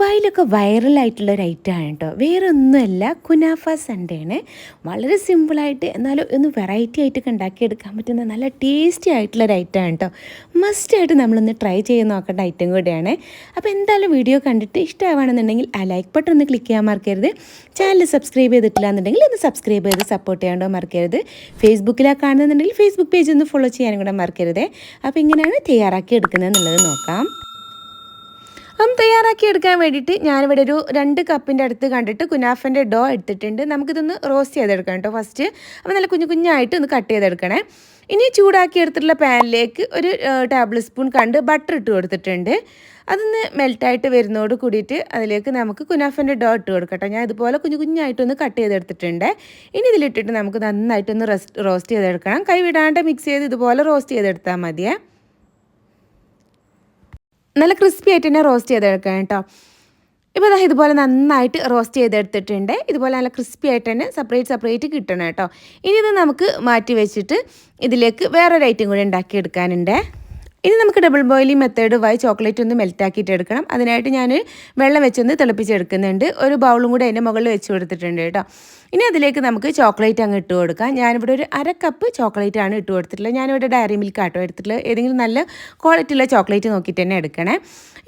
ദുബായിലൊക്കെ വൈറലായിട്ടുള്ള ഒരു ഐറ്റം ആണ് കേട്ടോ വേറെ ഒന്നുമല്ല കുനാഫ ആണ്. വളരെ സിമ്പിളായിട്ട് എന്നാലും ഒന്ന് വെറൈറ്റി ആയിട്ടൊക്കെ ഉണ്ടാക്കിയെടുക്കാൻ പറ്റുന്ന നല്ല ടേസ്റ്റി ആയിട്ടുള്ള ഒരു ഐറ്റമാണ് കേട്ടോ മസ്റ്റായിട്ട് നമ്മളൊന്ന് ട്രൈ ചെയ്ത് നോക്കേണ്ട ഐറ്റം കൂടിയാണ്. അപ്പോൾ എന്തായാലും വീഡിയോ കണ്ടിട്ട് ഇഷ്ടമാവാണെന്നുണ്ടെങ്കിൽ ആ ലൈക്ക് ബട്ടൺ ഒന്ന് ക്ലിക്ക് ചെയ്യാൻ മറക്കരുത്. ചാനൽ സബ്സ്ക്രൈബ് ചെയ്തിട്ടില്ല എന്നുണ്ടെങ്കിൽ ഒന്ന് സബ്സ്ക്രൈബ് ചെയ്ത് സപ്പോർട്ട് ചെയ്യാണ്ടോ മറക്കരുത്. ഫേസ്ബുക്കിലാണ് കാണുന്നുണ്ടെങ്കിൽ ഫേസ്ബുക്ക് പേജ് ഒന്ന് ഫോളോ ചെയ്യാനും കൂടെ മറക്കരുത്. അപ്പോൾ ഇങ്ങനെയാണ് തയ്യാറാക്കി എടുക്കുന്നത് എന്നുള്ളത് നോക്കാം. അപ്പം തയ്യാറാക്കി എടുക്കാൻ വേണ്ടിയിട്ട് ഞാനിവിടെ ഒരു രണ്ട് കപ്പിന്റെ അടുത്ത് കണ്ടിട്ട് കുനാഫന്റെ ഡോ എടുത്തിട്ടുണ്ട്. നമുക്കിതൊന്ന് റോസ്റ്റ് ചെയ്തെടുക്കാം കേട്ടോ ഫസ്റ്റ്. അപ്പോൾ നല്ല കുഞ്ഞു കുഞ്ഞായിട്ട് ഒന്ന് കട്ട് ചെയ്തെടുക്കണേ. ഇനി ചൂടാക്കി എടുത്തിട്ടുള്ള പാനിലേക്ക് ഒരു ടേബിൾ സ്പൂൺ കണ്ട് ബട്ടർ ഇട്ട് കൊടുത്തിട്ടുണ്ട്. അതൊന്ന് മെൽറ്റായിട്ട് വരുന്നതോട് കൂടിയിട്ട് അതിലേക്ക് നമുക്ക് കുനാഫന്റെ ഡോ ഇട്ട് കൊടുക്കട്ടെ ഞാൻ ഇതുപോലെ കുഞ്ഞു കുഞ്ഞായിട്ടൊന്ന് കട്ട് ചെയ്തെടുത്തിട്ടുണ്ട്. ഇനി ഇതിലിട്ടിട്ട് നമുക്ക് നന്നായിട്ടൊന്ന് റോസ്റ്റ് ചെയ്തെടുക്കണം. കൈ വിടാണ്ട് മിക്സ് ചെയ്ത് ഇതുപോലെ റോസ്റ്റ് ചെയ്തെടുത്താൽ മതിയേ. നല്ല ക്രിസ്പി ആയിട്ട് തന്നെ റോസ്റ്റ് ചെയ്തെടുക്കാം കേട്ടോ. ഇപ്പോൾ അതാ ഇതുപോലെ നന്നായിട്ട് റോസ്റ്റ് ചെയ്തെടുത്തിട്ടുണ്ട്. ഇതുപോലെ നല്ല ക്രിസ്പി ആയിട്ട് തന്നെ സെപ്പറേറ്റ് സെപ്പറേറ്റ് കിട്ടണം കേട്ടോ. ഇനി ഇത് നമുക്ക് മാറ്റി വെച്ചിട്ട് ഇതിലേക്ക് വേറൊരു ഐറ്റം കൂടി ഉണ്ടാക്കിയെടുക്കാനുണ്ട്. ഇനി നമുക്ക് ഡബിൾ ബോയിലിംഗ് മെത്തേഡ് വൈ ചോക്ലേറ്റ് ഒന്ന് മെൽറ്റ് ആക്കിയിട്ട് എടുക്കണം. അതിനായിട്ട് ഞാൻ വെള്ളം വെച്ചൊന്ന് തിളപ്പിച്ചെടുക്കുന്നുണ്ട്. ഒരു ബൗളും കൂടെ അതിന്റെ മുകളിൽ വെച്ച് കൊടുത്തിട്ടുണ്ട് കേട്ടോ. ഇനി അതിലേക്ക് നമുക്ക് ചോക്ലേറ്റ് അങ്ങ് ഇട്ട് കൊടുക്കാം. ഞാനിവിടെ ഒരു അര കപ്പ് ചോക്ലേറ്റ് ആണ് ഇട്ട് കൊടുത്തിട്ടുള്ളത്. ഞാനിവിടെ ഡയറി മിൽക്ക് ആട്ടോ എടുത്തിട്ടുള്ളത്. ഏതെങ്കിലും നല്ല ക്വാളിറ്റി ഉള്ള ചോക്ലേറ്റ് നോക്കിയിട്ട് തന്നെ എടുക്കണേ.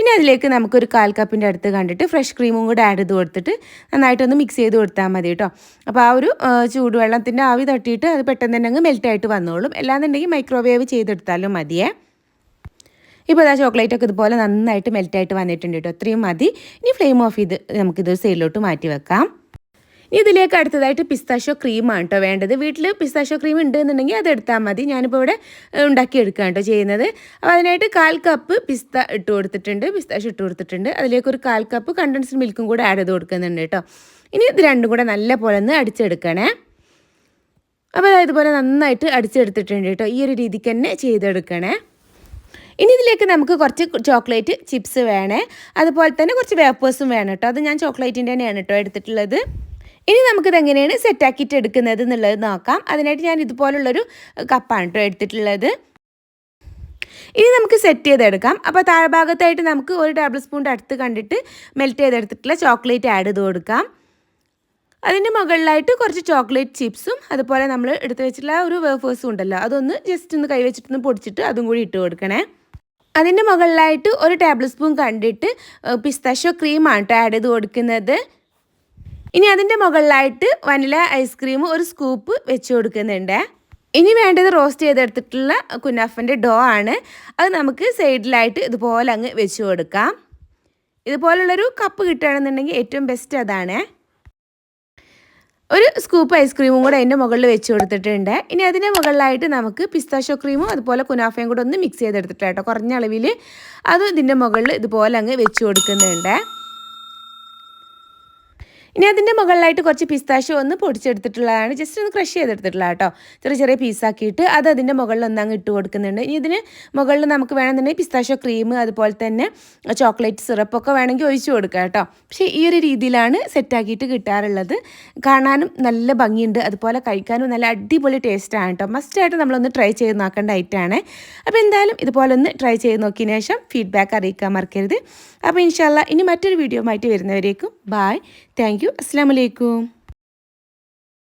ഇനി അതിലേക്ക് നമുക്കൊരു കാൽ കപ്പിന്റെ അടുത്ത് കണ്ടിട്ട് ഫ്രഷ് ക്രീമും കൂടെ ആഡ് ചെയ്ത് കൊടുത്തിട്ട് നന്നായിട്ടൊന്ന് മിക്സ് ചെയ്ത് കൊടുത്താൽ മതി കേട്ടോ. അപ്പോൾ ആ ഒരു ചൂടുവെള്ളത്തിന്റെ ആവി തട്ടിയിട്ട് അത് പെട്ടെന്ന് തന്നെ അങ്ങ് മെൽറ്റായിട്ട് വന്നോളും. അല്ലാന്നുണ്ടെങ്കിൽ മൈക്രോവേവ് ചെയ്തെടുത്താലും മതിയേ. ഇപ്പോൾ ഇതാ ചോക്ലേറ്റൊക്കെ ഇതുപോലെ നന്നായിട്ട് മെൽറ്റായിട്ട് വന്നിട്ടുണ്ട് കേട്ടോ അത്രയും മതി. ഇനി ഫ്ലെയിം ഓഫ് ചെയ്ത് നമുക്കിത് സൈഡിലോട്ട് മാറ്റി വെക്കാം. ഇനി ഇതിലേക്ക് അടുത്തതായിട്ട് പിസ്താഷോ ക്രീമാണ് കേട്ടോ വേണ്ടത്. വീട്ടിൽ പിസ്താഷോ ക്രീം ഉണ്ട് എന്നുണ്ടെങ്കിൽ അത് എടുത്താൽ മതി. ഞാനിപ്പോൾ ഇവിടെ ഉണ്ടാക്കി എടുക്കുകയാണ് കേട്ടോ ചെയ്യുന്നത്. അപ്പോൾ അതിനായിട്ട് കാൽ കപ്പ് പിസ്ത ഇട്ട് കൊടുത്തിട്ടുണ്ട്. പിസ്താഷോ ഇട്ട് കൊടുത്തിട്ടുണ്ട്. അതിലേക്ക് ഒരു കാൽ കപ്പ് കണ്ടൻസ്ഡ് മിൽക്കും കൂടെ ആഡ് ചെയ്ത് കൊടുക്കുന്നുണ്ട് കേട്ടോ ഇനി ഇത് രണ്ടും കൂടെ നല്ല പോലെ ഒന്ന് അടിച്ചെടുക്കണേ. അപ്പോൾ ഇതുപോലെ നന്നായിട്ട് അടിച്ചെടുത്തിട്ടുണ്ട് കേട്ടോ ഈ ഒരു രീതിക്ക് തന്നെ ചെയ്തെടുക്കണേ. ഇനി ഇതിലേക്ക് നമുക്ക് കുറച്ച് ചോക്ലേറ്റ് ചിപ്സ് വേണേ. അതുപോലെ തന്നെ കുറച്ച് വേപ്പേഴ്സും വേണം കേട്ടോ. അത് ഞാൻ ചോക്ലേറ്റിന്റെ തന്നെയാണ് കേട്ടോ എടുത്തിട്ടുള്ളത്. ഇനി നമുക്കിത് എങ്ങനെയാണ് സെറ്റാക്കിയിട്ട് എടുക്കുന്നത് എന്നുള്ളത് നോക്കാം. അതിനായിട്ട് ഞാൻ ഇതുപോലുള്ളൊരു കപ്പാണ് കേട്ടോ എടുത്തിട്ടുള്ളത്. ഇനി നമുക്ക് സെറ്റ് ചെയ്തെടുക്കാം. അപ്പോൾ താഴ്ഭാഗത്തായിട്ട് നമുക്ക് ഒരു ടേബിൾ സ്പൂണിന്റെ അടുത്ത് കണ്ടിട്ട് മെൽറ്റ് ചെയ്തെടുത്തിട്ടുള്ള ചോക്ലേറ്റ് ആഡ് ചെയ്ത് കൊടുക്കാം. അതിന്റെ മുകളിലായിട്ട് കുറച്ച് ചോക്ലേറ്റ് ചിപ്സും അതുപോലെ നമ്മൾ എടുത്ത് വെച്ചിട്ടുള്ള ഒരു വേഫേഴ്സും ഉണ്ടല്ലോ. അതൊന്ന് ജസ്റ്റ് ഒന്ന് കൈവച്ചിട്ടൊന്ന് പൊടിച്ചിട്ട് അതും കൂടി ഇട്ട് കൊടുക്കണേ. അതിന്റെ മുകളിലായിട്ട് ഒരു ടേബിൾ സ്പൂൺ കണ്ടിട്ട് പിസ്താഷോ ക്രീമാണ് കേട്ടോ ആഡ് ചെയ്ത് കൊടുക്കുന്നത്. ഇനി അതിന്റെ മുകളിലായിട്ട് വനില ഐസ്ക്രീം ഒരു സ്കൂപ്പ് വെച്ച് കൊടുക്കുന്നുണ്ട്. ഇനി വേണ്ടത് റോസ്റ്റ് ചെയ്തെടുത്തിട്ടുള്ള കുനാഫന്റെ ഡോ ആണ്. അത് നമുക്ക് സൈഡിലായിട്ട് ഇതുപോലെ അങ്ങ് വെച്ച് കൊടുക്കാം. ഇതുപോലുള്ളൊരു കപ്പ് കിട്ടുകയാണെന്നുണ്ടെങ്കിൽ ഏറ്റവും ബെസ്റ്റ് അതാണ്. ഒരു സ്കൂപ്പ് ഐസ്ക്രീമും കൂടെ അതിന്റെ മുകളിൽ വെച്ച് കൊടുത്തിട്ടുണ്ട്. ഇനി അതിന്റെ മുകളിലായിട്ട് നമുക്ക് പിസ്താഷോ ക്രീമും അതുപോലെ കുനാഫയും കൂടെ ഒന്ന് മിക്സ് ചെയ്തെടുത്തിട്ട് കേട്ടോ. കുറഞ്ഞ അളവിൽ അത് ഇതിന്റെ മുകളിൽ ഇതുപോലെ അങ്ങ് വെച്ച് കൊടുക്കുന്നുണ്ട്. ഇനി അതിന്റെ മുകളിലായിട്ട് കുറച്ച് പിസ്താഷ്യോ ഒന്ന് പൊടിച്ചെടുത്തിട്ടുള്ളതാണ്. ജസ്റ്റ് ഒന്ന് ക്രഷ് ചെയ്തെടുത്തിട്ടുള്ള കേട്ടോ. ചെറിയ ചെറിയ പീസാക്കിയിട്ട് അത് അതിന്റെ മുകളിൽ ഒന്നാങ് ഇട്ട് കൊടുക്കുന്നുണ്ട്. ഇനി ഇതിന് മുകളിൽ നമുക്ക് വേണമെന്നുണ്ടെങ്കിൽ പിസ്താഷ്യോ ക്രീം അതുപോലെ തന്നെ ചോക്ലേറ്റ് സിറപ്പൊക്കെ വേണമെങ്കിൽ ഒഴിച്ചു കൊടുക്കുക കേട്ടോ. പക്ഷേ ഈ ഒരു രീതിയിലാണ് സെറ്റാക്കിയിട്ട് കിട്ടാറുള്ളത്. കാണാനും നല്ല ഭംഗിയുണ്ട്. അതുപോലെ കഴിക്കാനും നല്ല അടിപൊളി ടേസ്റ്റാണ് കേട്ടോ. മസ്റ്റായിട്ട് നമ്മളൊന്ന് ട്രൈ ചെയ്ത് നോക്കേണ്ട ഐറ്റാണ് അപ്പോൾ എന്തായാലും ഇതുപോലെ ഒന്ന് ട്രൈ ചെയ്ത് നോക്കിയതിന് ശേഷം ഫീഡ്ബാക്ക് അറിയിക്കാൻ മറക്കരുത്. അപ്പോൾ ഇൻഷാല്ല ഇനി മറ്റൊരു വീഡിയോ ആയിട്ട് വരുന്നവരേക്കും. ബായ് താങ്ക് യു അസ്സാം വലൈക്കും